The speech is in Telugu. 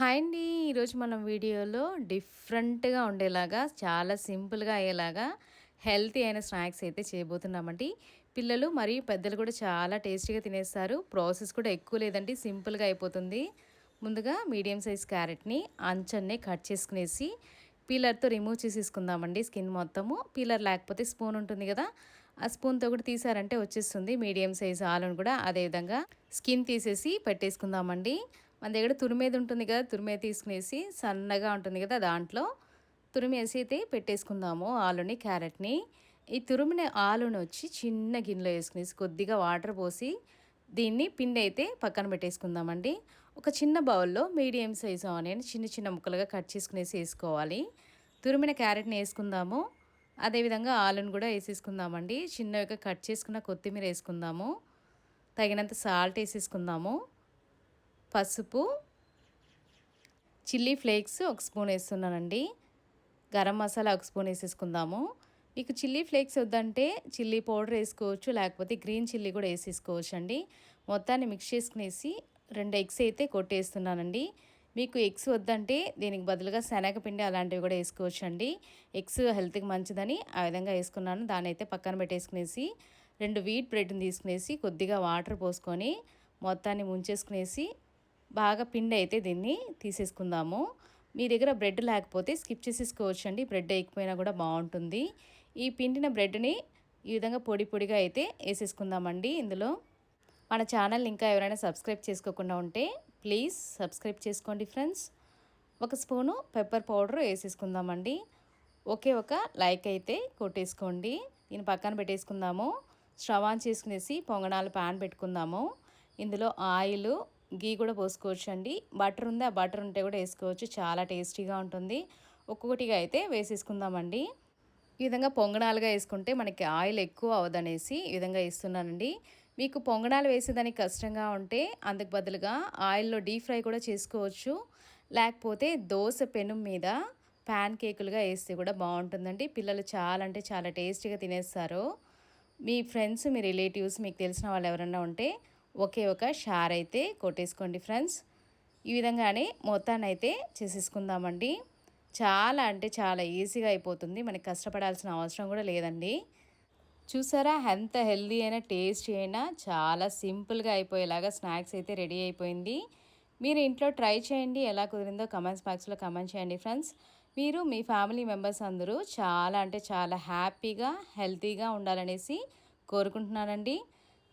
హాయ్ అండి. ఈరోజు మనం వీడియోలో డిఫరెంట్గా ఉండేలాగా చాలా సింపుల్గా అయ్యేలాగా హెల్తీ అయిన స్నాక్స్ అయితే చేయబోతున్నామండి. పిల్లలు మరియు పెద్దలు కూడా చాలా టేస్టీగా తినేస్తారు. ప్రాసెస్ కూడా ఎక్కువ లేదండి సింపుల్గా అయిపోతుంది. ముందుగా మీడియం సైజ్ క్యారెట్ని అంచన్నే కట్ చేసుకునేసి పీలర్తో రిమూవ్ చేసేసుకుందామండి స్కిన్ మొత్తము. పీలర్ లేకపోతే స్పూన్ ఉంటుంది కదా ఆ స్పూన్తో కూడా తీసారంటే వచ్చేస్తుంది. మీడియం సైజ్ ఆలును కూడా అదేవిధంగా స్కిన్ తీసేసి పెట్టేసుకుందామండి. మన దగ్గర తురిమేది ఉంటుంది కదా తురిమేది తీసుకునేసి సన్నగా ఉంటుంది కదా దాంట్లో. తురిమేసి అయితే పెట్టేసుకుందాము ఆలుని క్యారెట్ని. ఈ తురిమిన ఆలుని వచ్చి చిన్న గిన్నెలో వేసుకునేసి కొద్దిగా వాటర్ పోసి దీన్ని పిండి అయితే పక్కన పెట్టేసుకుందామండి. ఒక చిన్న బౌల్లో మీడియం సైజు ఆనియన్ చిన్న చిన్న ముక్కలుగా కట్ చేసుకునేసి వేసుకోవాలి. తురిమిన క్యారెట్ని వేసుకుందాము. అదేవిధంగా ఆలుని కూడా వేసేసుకుందామండి. చిన్నగా కట్ చేసుకున్న కొత్తిమీర వేసుకుందాము. తగినంత సాల్ట్ వేసేసుకుందాము. పసుపు చిల్లీ ఫ్లేక్స్ ఒక స్పూన్ వేస్తున్నానండి. గరం మసాలా ఒక స్పూన్ వేసేసుకుందాము. మీకు చిల్లీ ఫ్లేక్స్ వద్దంటే చిల్లీ పౌడర్ వేసుకోవచ్చు లేకపోతే గ్రీన్ చిల్లీ కూడా వేసేసుకోవచ్చు అండి మొత్తాన్ని మిక్స్ చేసుకునేసి రెండు ఎగ్స్ అయితే కొట్టేస్తున్నానండి. మీకు ఎగ్స్ వద్దంటే దీనికి బదులుగా శనగపిండి అలాంటివి కూడా వేసుకోవచ్చు అండి ఎగ్స్ హెల్త్కి మంచిదని ఆ విధంగా వేసుకున్నాను. దాని అయితే పక్కన పెట్టేసుకునేసి రెండు వీట్ బ్రెడ్ని తీసుకునేసి కొద్దిగా వాటర్ పోసుకొని మొత్తాన్ని ముంచేసుకునేసి బాగా పిండి అయితే దీన్ని తీసేసుకుందాము. మీ దగ్గర బ్రెడ్ లేకపోతే స్కిప్ చేసేసుకోవచ్చు అండి బ్రెడ్ వేయకపోయినా కూడా బాగుంటుంది. ఈ పిండిన బ్రెడ్ని ఈ విధంగా పొడి పొడిగా అయితే వేసేసుకుందామండి ఇందులో. మన ఛానల్ ఇంకా ఎవరైనా సబ్స్క్రైబ్ చేసుకోకుండా ఉంటే ప్లీజ్ సబ్స్క్రైబ్ చేసుకోండి ఫ్రెండ్స్. ఒక స్పూను పెప్పర్ పౌడర్ వేసేసుకుందామండి. ఒకే ఒక లైక్ అయితే కొట్టేసుకోండి. దీన్ని పక్కన పెట్టేసుకుందాము. స్టవ్ ఆన్ చేసుకునేసి పొంగనాలు ప్యాన్ పెట్టుకుందాము. ఇందులో ఆయిల్ గీ కూడా పోసుకోవచ్చు అండి బటర్ ఉంది? ఆ బటర్ ఉంటే కూడా వేసుకోవచ్చు. చాలా టేస్టీగా ఉంటుంది. ఒక్కొక్కటిగా అయితే వేసేసుకుందామండి. ఈ విధంగా పొంగనాలుగా వేసుకుంటే మనకి ఆయిల్ ఎక్కువ అవదనేసి ఈ విధంగా వేస్తున్నానండి. మీకు పొంగనాలు వేసేదానికి కష్టంగా ఉంటే అందుకు బదులుగా ఆయిల్లో డీప్ ఫ్రై కూడా చేసుకోవచ్చు. లేకపోతే దోశ పెను మీద ప్యాన్ కేకులుగా వేస్తే కూడా బాగుంటుందండి. పిల్లలు చాలా అంటే చాలా టేస్టీగా తినేస్తారు. మీ ఫ్రెండ్స్ మీ రిలేటివ్స్ మీకు తెలిసిన వాళ్ళు ఎవరైనా ఉంటే ఒకే ఒక షార్ అయితే కొట్టేసుకోండి ఫ్రెండ్స్. ఈ విధంగానే మొత్తాన్ని అయితే చేసేసుకుందామండి. చాలా అంటే చాలా ఈజీగా అయిపోతుంది. మనకి కష్టపడాల్సిన అవసరం కూడా లేదండి. చూసారా? ఎంత హెల్దీ అయినా టేస్టీ అయినా చాలా సింపుల్గా అయిపోయేలాగా స్నాక్స్ అయితే రెడీ అయిపోయింది. మీరు ఇంట్లో ట్రై చేయండి. ఎలా కుదిరిందో కమెంట్స్ బాక్స్లో కమెంట్ చేయండి ఫ్రెండ్స్. మీరు మీ ఫ్యామిలీ మెంబర్స్ అందరూ చాలా అంటే చాలా హ్యాపీగా హెల్తీగా ఉండాలనేసి కోరుకుంటున్నానండి.